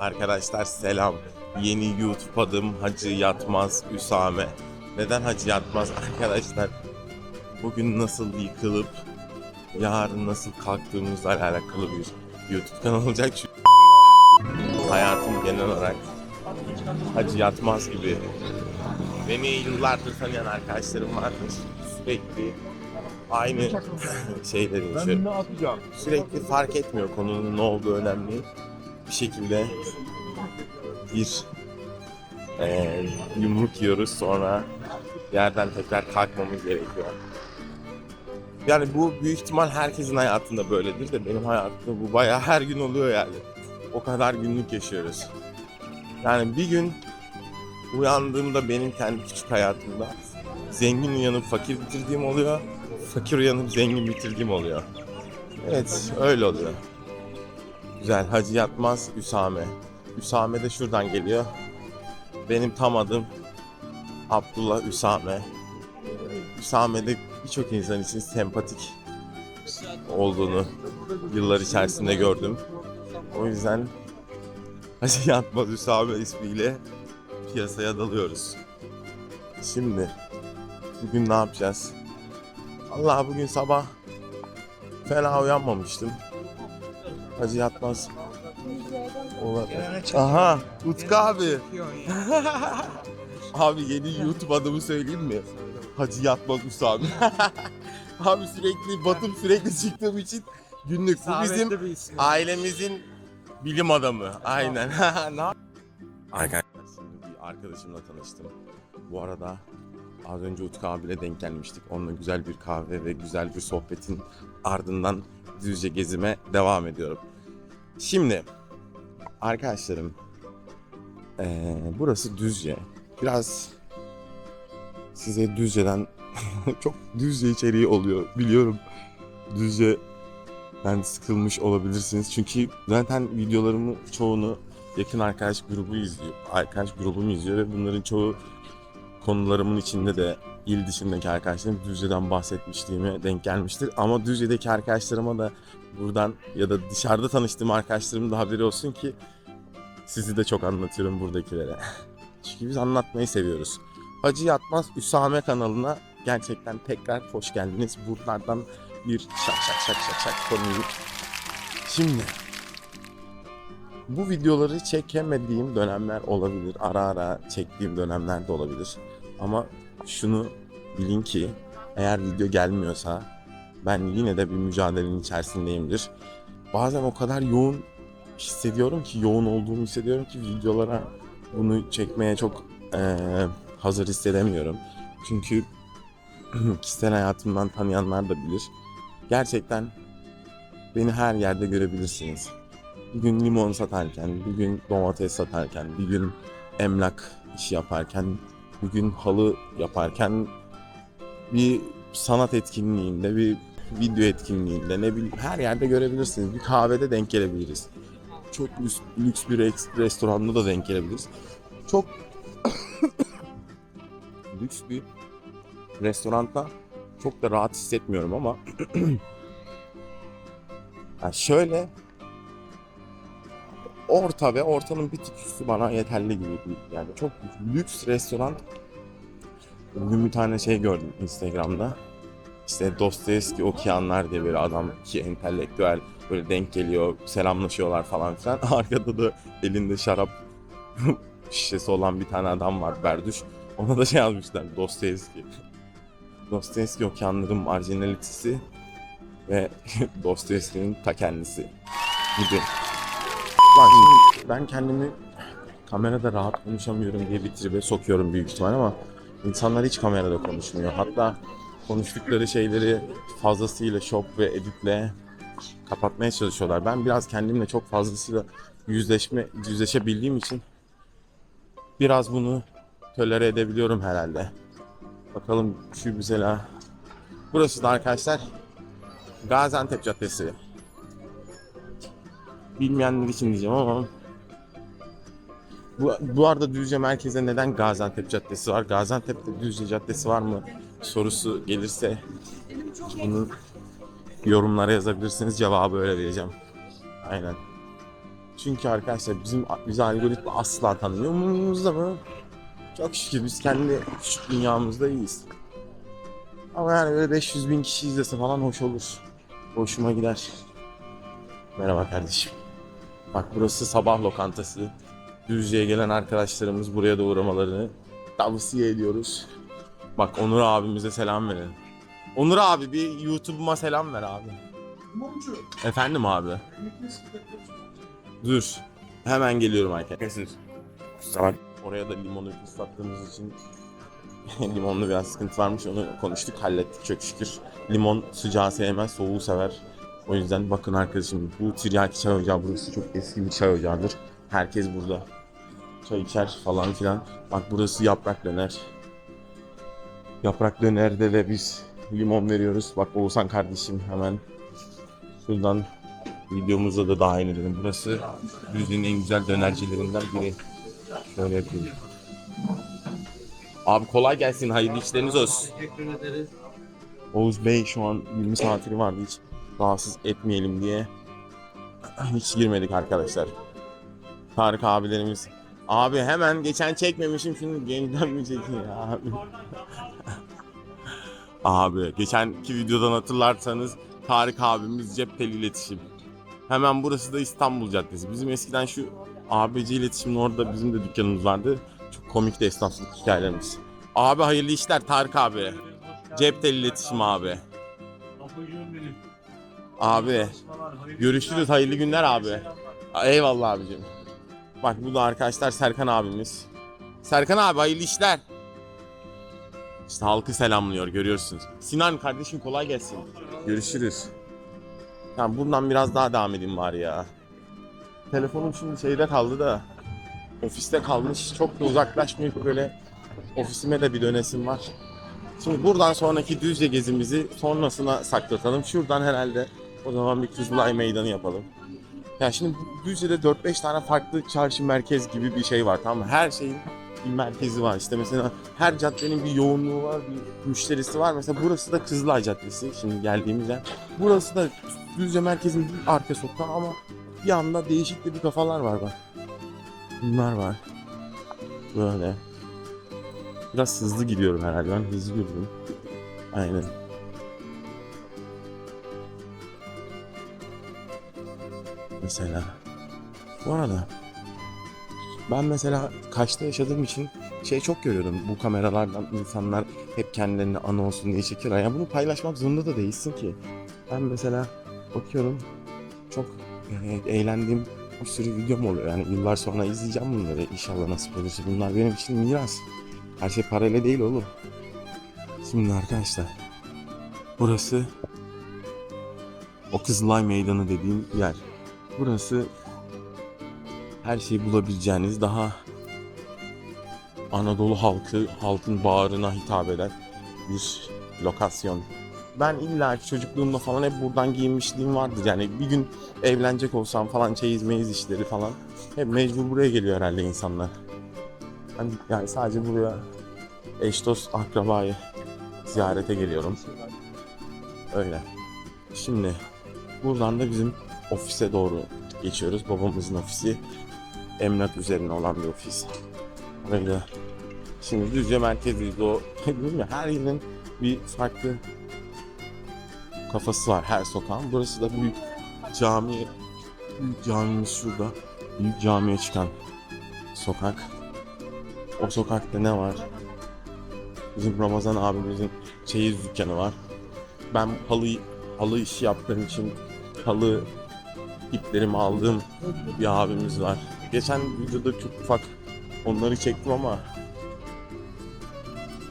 Arkadaşlar selam. Yeni YouTube adım Hacı Yatmaz Üsame. Neden Hacı Yatmaz arkadaşlar? Bugün nasıl yıkılıp yarın nasıl kalktığımızla alakalı bir YouTube kanalı olacak. Çünkü hayatım genel olarak Hacı Yatmaz gibi. Beni yıllardır tanıyan arkadaşlarım vardır. Sürekli aynı şeyleri yaşıyorum. Sürekli fark etmiyor konunun ne olduğu önemli. Bir şekilde bir eee, yumruk yiyoruz sonra yerden tekrar kalkmamız gerekiyor. Yani bu büyük ihtimal herkesin hayatında böyledir de benim hayatımda bu bayağı her gün oluyor yani. O kadar günlük yaşıyoruz. Yani bir gün uyandığımda benim kendi küçük hayatımda zengin uyanıp fakir bitirdiğim oluyor. Fakir uyanıp zengin bitirdiğim oluyor. Evet öyle oluyor. Güzel Hacı Yatmaz Üsame. Üsame de şuradan geliyor. Benim tam adım Abdullah Üsame. Üsame de birçok insan için sempatik olduğunu yıllar içerisinde gördüm. O yüzden Hacı Yatmaz Üsame ismiyle piyasaya dalıyoruz. Şimdi bugün ne yapacağız? Allah bugün sabah fena uyanmamıştım. Hacı Yatmaz. Olabilir. Aha Utku abi. Abi yeni YouTube adımı söyleyeyim mi? Hacı Yatmaz Üsami. abi sürekli Batım sürekli çıktığım için günlük. Bu bizim ailemizin bilim adamı. Aynen. Arkadaşlar şimdi bir arkadaşımla tanıştım. Bu arada az önce Utku abiyle denk gelmiştik. Onunla güzel bir kahve ve güzel bir sohbetin ardından Düzce gezime devam ediyorum. Şimdi arkadaşlarım eee, burası Düzce. Biraz size Düzce'den çok Düzce içeriği oluyor biliyorum. Düzce ben sıkılmış olabilirsiniz. Çünkü zaten videolarımı çoğunu yakın arkadaş grubu izliyor. Arkadaş grubum izliyor ve bunların çoğu konularımın içinde de il dışındaki arkadaşlarım Düzce'den bahsetmişliğime denk gelmiştir. Ama Düzce'deki arkadaşlarıma da buradan ya da dışarıda tanıştığım arkadaşlarımın da haberi olsun ki sizi de çok anlatıyorum buradakilere. Çünkü biz anlatmayı seviyoruz. Hacı Yatmaz Üsame kanalına gerçekten tekrar hoş geldiniz. Buralardan bir şak şak şak şak şak konuyu. Şimdi bu videoları çekemediğim dönemler olabilir. Ara ara çektiğim dönemler de olabilir. Ama şunu bilin ki eğer video gelmiyorsa ben yine de bir mücadelenin içerisindeyimdir. Bazen o kadar yoğun hissediyorum ki, yoğun olduğumu hissediyorum ki videolara bunu çekmeye çok eee, hazır hissedemiyorum. Çünkü kişisel hayatımdan tanıyanlar da bilir. Gerçekten beni her yerde görebilirsiniz. Bir gün limon satarken, bir gün domates satarken, bir gün emlak işi yaparken, bir gün halı yaparken, bir sanat etkinliğinde, bir video etkinliğinde, ne bileyim her yerde görebilirsiniz. Bir kahvede denk gelebiliriz. Çok lüks, lüks bir restoranda da denk gelebiliriz. Çok lüks bir restoranda çok da rahat hissetmiyorum ama ya şöyle orta ve ortanın bir tık üstü bana yeterli gibi değil. Yani çok lüks restoran. Bugün bir tane şey gördüm Instagram'da. İşte Dostoyevski okuyanlar diye bir adam ki entelektüel böyle denk geliyor, selamlaşıyorlar falan filan. Arkada da elinde şarap şişesi olan bir tane adam var Berduş. Ona da şey yazmışlar Dostoyevski. Dostoyevski okuyanların marjinalitesi ve Dostoyevski'nin ta kendisi gibi. Lan şimdi ben kendimi kamerada rahat konuşamıyorum diye bir tribe sokuyorum büyük ihtimal ama insanlar hiç kamerada konuşmuyor. Hatta konuştukları şeyleri fazlasıyla şop ve editle kapatmaya çalışıyorlar. Ben biraz kendimle çok fazlasıyla yüzleşme yüzleşebildiğim için biraz bunu tolere edebiliyorum herhalde. Bakalım şu mesela. Burası da arkadaşlar Gaziantep Caddesi. Bilmeyenler için diyeceğim ama bu, bu arada Düzce merkeze neden Gaziantep Caddesi var? Gaziantep'te Düzce Caddesi var mı? Sorusu gelirse bunu yorumlara yazabilirsiniz. Cevabı öyle vereceğim. Aynen. Çünkü arkadaşlar bizim bizi algoritma asla tanımıyor. Umurumuzda mı? Çok şükür biz kendi küçük dünyamızda iyiyiz. Ama yani böyle 500 bin kişi izlese falan hoş olur. Hoşuma gider. Merhaba kardeşim. Bak burası sabah lokantası. Düzce'ye gelen arkadaşlarımız buraya da uğramalarını tavsiye ediyoruz. Bak Onur abimize selam verelim. Onur abi bir YouTube'uma selam ver abi. Mumcu. Efendim abi. Dur. Hemen geliyorum arkadaşlar. Bak. Oraya da limonu ıslattığımız için limonlu biraz sıkıntı varmış. Onu konuştuk, hallettik çok şükür. Limon sıcağı sevmez, soğuğu sever. O yüzden bakın arkadaşım bu tiryaki çay ocağı burası çok eski bir çay ocağıdır. Herkes burada çay içer falan filan. Bak burası yaprak döner. Yaprak dönerde de biz limon veriyoruz. Bak Oğuzhan kardeşim hemen şuradan videomuza da dahil edelim. Burası Düzce'nin en güzel dönercilerinden biri. Şöyle yapayım. Abi kolay gelsin. Hayırlı işleriniz olsun. Teşekkür ederiz. Oğuz Bey şu an 20 saatini vardı hiç rahatsız etmeyelim diye. Hiç girmedik arkadaşlar. Tarık abilerimiz. Abi hemen geçen çekmemişim şimdi yeniden mi çekeyim ya abi? abi geçenki videodan hatırlarsanız Tarık abimiz cep teli iletişim. Hemen burası da İstanbul Caddesi. Bizim eskiden şu ABC iletişimin orada bizim de dükkanımız vardı. Çok komik de esnaflık hikayelerimiz. Abi hayırlı işler Tarık abi. Cep teli iletişim abi. Abi görüşürüz hayırlı günler abi. Eyvallah abicim. Bak bu da arkadaşlar Serkan abimiz. Serkan abi hayırlı işler. İşte halkı selamlıyor görüyorsunuz. Sinan kardeşim kolay gelsin. Görüşürüz. Tamam buradan biraz daha devam edeyim var ya. Telefonum şimdi şeyde kaldı da. Ofiste kalmış. Çok da uzaklaşmayıp böyle ofisime de bir dönesim var. Şimdi buradan sonraki Düzce gezimizi sonrasına saklatalım. Şuradan herhalde o zaman bir Kızılay Meydanı yapalım. Ya şimdi Düzce'de 4-5 tane farklı çarşı merkez gibi bir şey var tamam mı? Her şeyin bir merkezi var. İşte mesela her caddenin bir yoğunluğu var, bir müşterisi var. Mesela burası da Kızılay Caddesi şimdi geldiğimiz yer. Burası da Düzce merkezin bir arka sokağı ama bir anda değişik de bir kafalar var bak. Bunlar var. Böyle. Biraz hızlı gidiyorum herhalde. Ben hızlı yürüdüm. Aynen. Mesela. Bu arada ben mesela Kaş'ta yaşadığım için şey çok görüyorum. Bu kameralardan insanlar hep kendilerini anı olsun diye çekiyorlar. Yani bunu paylaşmak zorunda da değilsin ki. Ben mesela bakıyorum çok e, eğlendiğim bir sürü videom oluyor. Yani yıllar sonra izleyeceğim bunları inşallah nasip olursa. Bunlar benim için miras. Her şey parayla değil oğlum. Şimdi arkadaşlar. Burası o Kızılay Meydanı dediğim yer. Burası her şeyi bulabileceğiniz daha Anadolu halkı, halkın bağrına hitap eden bir lokasyon. Ben illa çocukluğumda falan hep buradan giyinmişliğim vardır. Yani bir gün evlenecek olsam falan çeyiz meyiz işleri falan hep mecbur buraya geliyor herhalde insanlar. Hani yani sadece buraya eş dost akrabayı ziyarete geliyorum. Öyle. Şimdi buradan da bizim ofise doğru geçiyoruz. Babamızın ofisi. Emlak üzerine olan bir ofis. Öyle. Şimdi Düzce merkezdeyiz. O her yerin bir farklı kafası var her sokağın. Burası da büyük cami. Büyük camimiz şurada. Büyük camiye çıkan sokak. O sokakta ne var? Bizim Ramazan abimizin çeyiz dükkanı var. Ben halı halı işi yaptığım için halı iplerimi aldığım bir abimiz var. Geçen videoda çok ufak onları çektim ama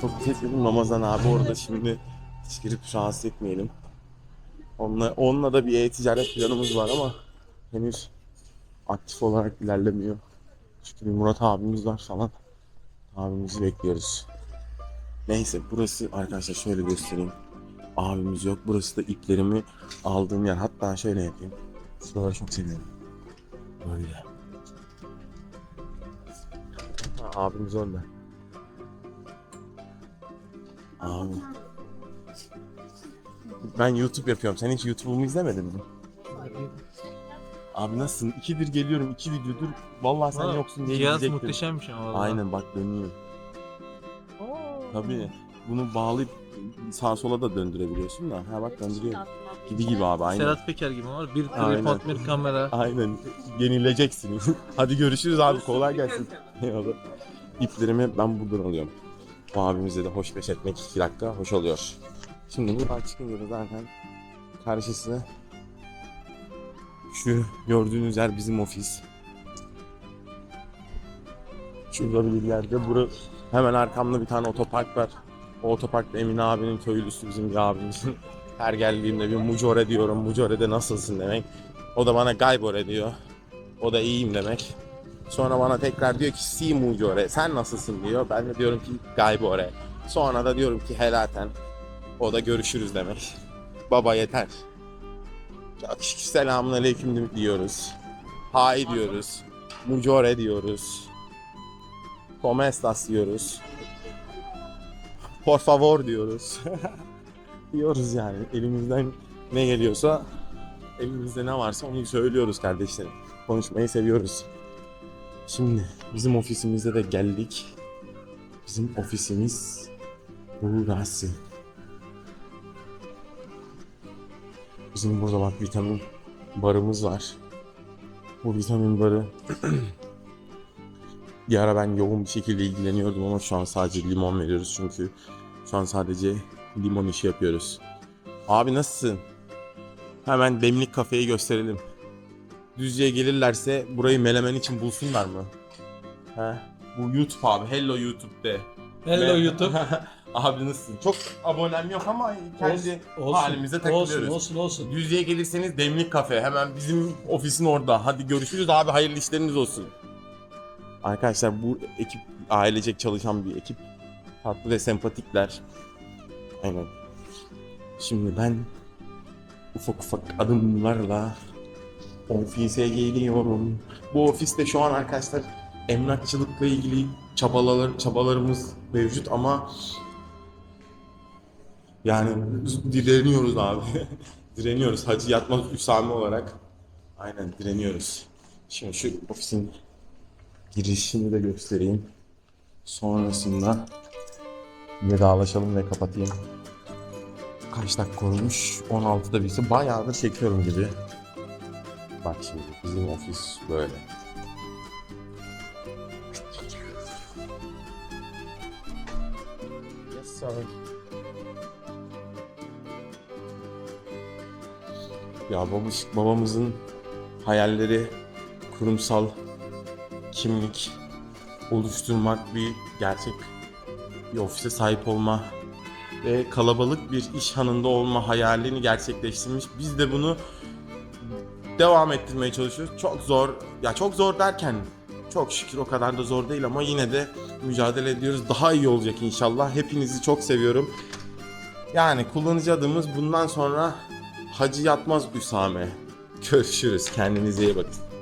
çok çekmedim Ramazan abi orada şimdi hiç girip rahatsız etmeyelim. Onunla, onunla da bir e-ticaret planımız var ama henüz aktif olarak ilerlemiyor. Çünkü bir Murat abimiz var falan. Abimizi bekliyoruz. Neyse burası arkadaşlar şöyle göstereyim. Abimiz yok. Burası da iplerimi aldığım yer. Hatta şöyle yapayım. Şuraları çok seviyorum. Böyle. Ha, abimiz orada. Abi. Ben YouTube yapıyorum. Sen hiç YouTube'umu izlemedin mi? Abi nasılsın? İkidir geliyorum, iki videodur. Vallahi sen Valla yoksun diye Cihaz gidecektim. muhteşemmiş ama valla. Aynen bak dönüyor. Tabii. Bunu bağlayıp sağa sola da döndürebiliyorsun da. Ha bak döndürüyor. Gibi gibi abi aynen. Serhat Peker gibi var. Bir tripod, bir kamera. Aynen. Yenileceksin. Hadi görüşürüz abi. Kolay gelsin. Eyvallah. İplerimi ben buradan alıyorum. Bu abimize de hoş beş etmek iki dakika hoş oluyor. Şimdi buradan çıkınca da zaten karşısı şu gördüğünüz yer bizim ofis. Şurada bir yerde bura hemen arkamda bir tane otopark var. O otoparkta Emin abinin köylüsü bizim bir abimizin. Her geldiğimde bir Mucore diyorum. Mucore'de nasılsın demek. O da bana Gaybore diyor. O da iyiyim demek. Sonra bana tekrar diyor ki Si Mucore sen nasılsın diyor. Ben de diyorum ki Gaybore. Sonra da diyorum ki helaten. O da görüşürüz demek. Baba yeter. Çok şükür selamun aleyküm diyoruz. Hay diyoruz. Mucore diyoruz. Estas diyoruz. Por favor diyoruz. diyoruz yani. Elimizden ne geliyorsa elimizde ne varsa onu söylüyoruz kardeşlerim. Konuşmayı seviyoruz. Şimdi bizim ofisimize de geldik. Bizim ofisimiz burası. Bizim burada bak vitamin barımız var. Bu vitamin barı bir ara ben yoğun bir şekilde ilgileniyordum ama şu an sadece limon veriyoruz çünkü şu an sadece limon işi yapıyoruz. Abi nasılsın? Hemen demlik kafeyi gösterelim. Düzce'ye gelirlerse burayı melemen için bulsunlar mı? He? Bu YouTube abi. Hello YouTube de. Hello Me- YouTube. abi nasılsın? Çok abonem yok ama kendi halimize takılıyoruz. Olsun olsun olsun. Düzce'ye gelirseniz Demlik Kafe. Hemen bizim ofisin orada. Hadi görüşürüz abi. Hayırlı işleriniz olsun. Arkadaşlar bu ekip ailecek çalışan bir ekip. Tatlı ve sempatikler. Aynen. Şimdi ben ufak ufak adımlarla ofise geliyorum. Bu ofiste şu an arkadaşlar emlakçılıkla ilgili çabalar, çabalarımız mevcut ama yani direniyoruz abi. direniyoruz. Hacı Yatmaz Üsami olarak. Aynen direniyoruz. Şimdi şu ofisin girişini de göstereyim. Sonrasında vedalaşalım ve kapatayım. Kaç dakika olmuş? 16'da birisi. Bayağı da çekiyorum gibi. Bak şimdi bizim ofis böyle. Yes sir. Ya babuş, babamızın hayalleri kurumsal kimlik oluşturmak bir gerçek bir ofise sahip olma ve kalabalık bir iş hanında olma hayalini gerçekleştirmiş. Biz de bunu devam ettirmeye çalışıyoruz. Çok zor, ya çok zor derken çok şükür o kadar da zor değil ama yine de mücadele ediyoruz. Daha iyi olacak inşallah. Hepinizi çok seviyorum. Yani kullanıcı adımız bundan sonra Hacı Yatmaz Üsame. Görüşürüz. Kendinize iyi bakın.